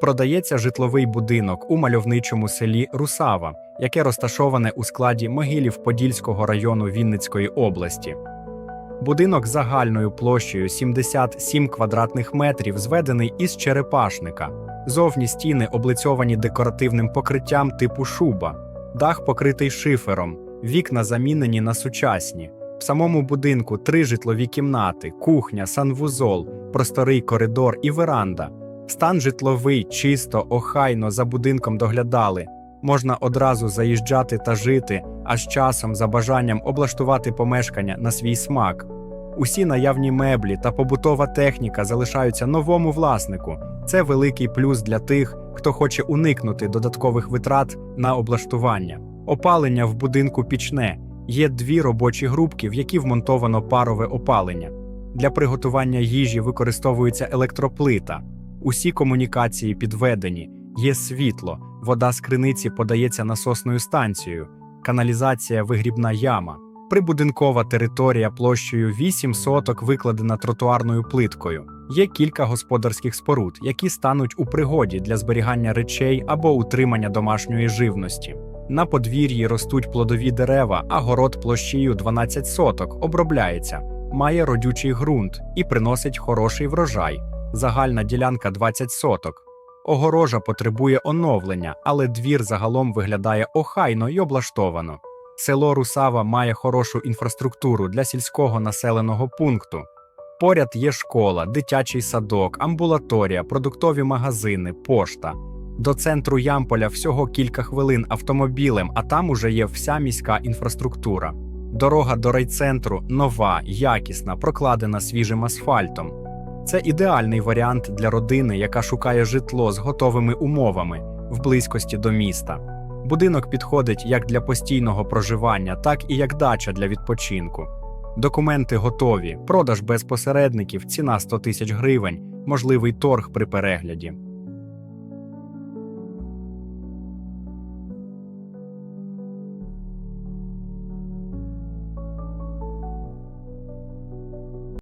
Продається житловий будинок у мальовничому селі Русава, яке розташоване у складі Могилів Подільського району Вінницької області. Будинок загальною площею 77 квадратних метрів зведений із черепашника. Зовні стіни облицьовані декоративним покриттям типу шуба, дах покритий шифером, вікна замінені на сучасні. В самому будинку три житлові кімнати, кухня, санвузол, просторий коридор і веранда. Стан житловий, чисто, охайно за будинком доглядали. Можна одразу заїжджати та жити, а з часом за бажанням облаштувати помешкання на свій смак. Усі наявні меблі та побутова техніка залишаються новому власнику. Це великий плюс для тих, хто хоче уникнути додаткових витрат на облаштування. Опалення в будинку пічне. Є дві робочі групки, в які вмонтовано парове опалення. Для приготування їжі використовується електроплита. Усі комунікації підведені, є світло, вода з криниці подається насосною станцією, каналізація вигрібна яма. Прибудинкова територія площею 8 соток викладена тротуарною плиткою. Є кілька господарських споруд, які стануть у пригоді для зберігання речей або утримання домашньої живності. На подвір'ї ростуть плодові дерева, а город площею 12 соток обробляється, має родючий ґрунт і приносить хороший врожай. Загальна ділянка 20 соток. Огорожа потребує оновлення, але двір загалом виглядає охайно й облаштовано. Село Русава має хорошу інфраструктуру для сільського населеного пункту. Поряд є школа, дитячий садок, амбулаторія, продуктові магазини, пошта. До центру Ямполя всього кілька хвилин автомобілем, а там уже є вся міська інфраструктура. Дорога до райцентру нова, якісна, прокладена свіжим асфальтом. Це ідеальний варіант для родини, яка шукає житло з готовими умовами в близькості до міста. Будинок підходить як для постійного проживання, так і як дача для відпочинку. Документи готові, продаж без посередників, ціна 100 тисяч гривень, можливий торг при перегляді.